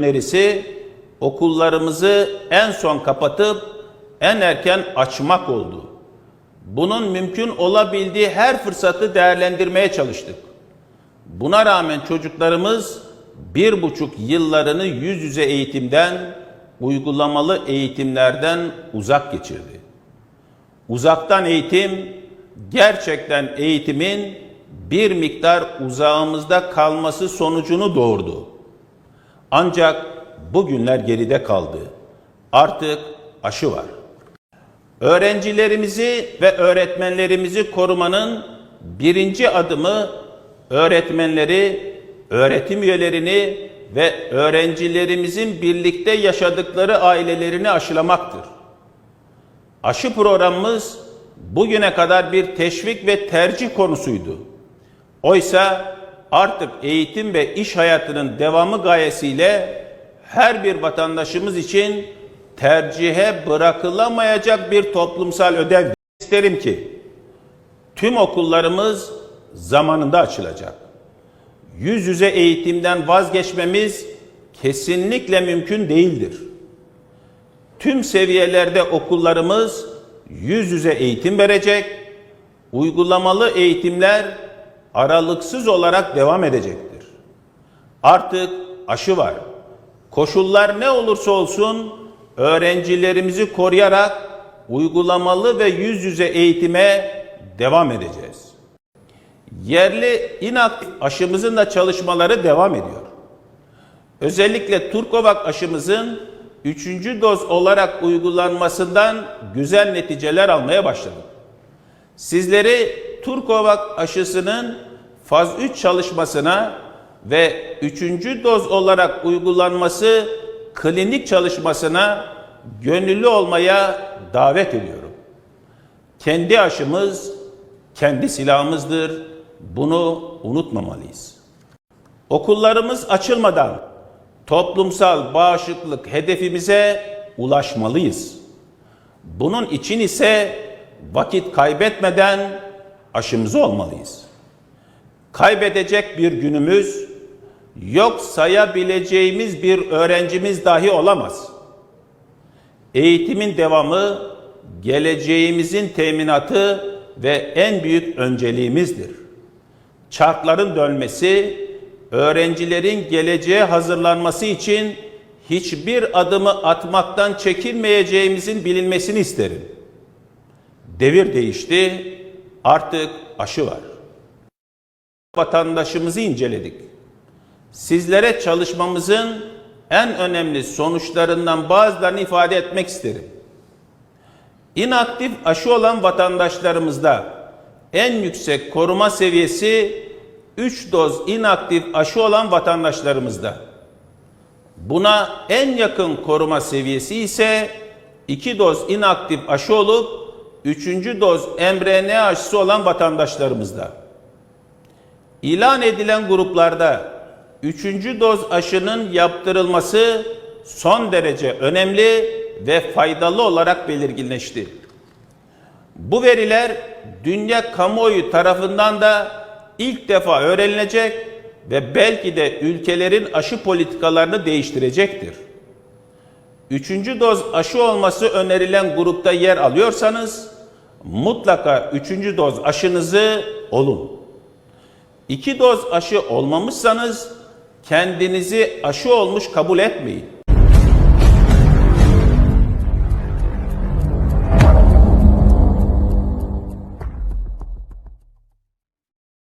önerisi okullarımızı en son kapatıp en erken açmak oldu. Bunun mümkün olabildiği her fırsatı değerlendirmeye çalıştık. Buna rağmen çocuklarımız bir buçuk yıllarını yüz yüze eğitimden, uygulamalı eğitimlerden uzak geçirdi. Uzaktan eğitim, gerçekten eğitimin bir miktar uzağımızda kalması sonucunu doğurdu. Ancak bugünler geride kaldı. Artık aşı var. Öğrencilerimizi ve öğretmenlerimizi korumanın birinci adımı öğretmenleri, öğretim üyelerini ve öğrencilerimizin birlikte yaşadıkları ailelerini aşılamaktır. Aşı programımız bugüne kadar bir teşvik ve tercih konusuydu. Oysa artık eğitim ve iş hayatının devamı gayesiyle her bir vatandaşımız için tercihe bırakılamayacak bir toplumsal ödev isterim ki tüm okullarımız zamanında açılacak. Yüz yüze eğitimden vazgeçmemiz kesinlikle mümkün değildir. Tüm seviyelerde okullarımız yüz yüze eğitim verecek, uygulamalı eğitimler aralıksız olarak devam edecektir. Artık aşı var. Koşullar ne olursa olsun öğrencilerimizi koruyarak uygulamalı ve yüz yüze eğitime devam edeceğiz. Yerli inaktif aşımızın da çalışmaları devam ediyor. Özellikle Turkovak aşımızın üçüncü doz olarak uygulanmasından güzel neticeler almaya başladık. Sizleri Turkovak aşısının faz 3 çalışmasına ve üçüncü doz olarak uygulanması klinik çalışmasına gönüllü olmaya davet ediyorum. Kendi aşımız, kendi silahımızdır. Bunu unutmamalıyız. Okullarımız açılmadan toplumsal bağışıklık hedefimize ulaşmalıyız. Bunun için ise vakit kaybetmeden aşımızı olmalıyız. Kaybedecek bir günümüz yok sayabileceğimiz bir öğrencimiz dahi olamaz. Eğitimin devamı geleceğimizin teminatı ve en büyük önceliğimizdir. Çarkların dönmesi, öğrencilerin geleceğe hazırlanması için hiçbir adımı atmaktan çekinmeyeceğimizin bilinmesini isterim. Devir değişti, artık aşı var. Vatandaşımızı inceledik. Sizlere çalışmamızın en önemli sonuçlarından bazılarını ifade etmek isterim. İnaktif aşı olan vatandaşlarımızda en yüksek koruma seviyesi 3 doz inaktif aşı olan vatandaşlarımızda. Buna en yakın koruma seviyesi ise 2 doz inaktif aşı olup 3. doz mRNA aşısı olan vatandaşlarımızda. İlan edilen gruplarda 3. doz aşının yaptırılması son derece önemli ve faydalı olarak belirginleşti. Bu veriler dünya kamuoyu tarafından da ilk defa öğrenilecek ve belki de ülkelerin aşı politikalarını değiştirecektir. Üçüncü doz aşı olması önerilen grupta yer alıyorsanız mutlaka üçüncü doz aşınızı olun. İki doz aşı olmamışsanız kendinizi aşı olmuş kabul etmeyin.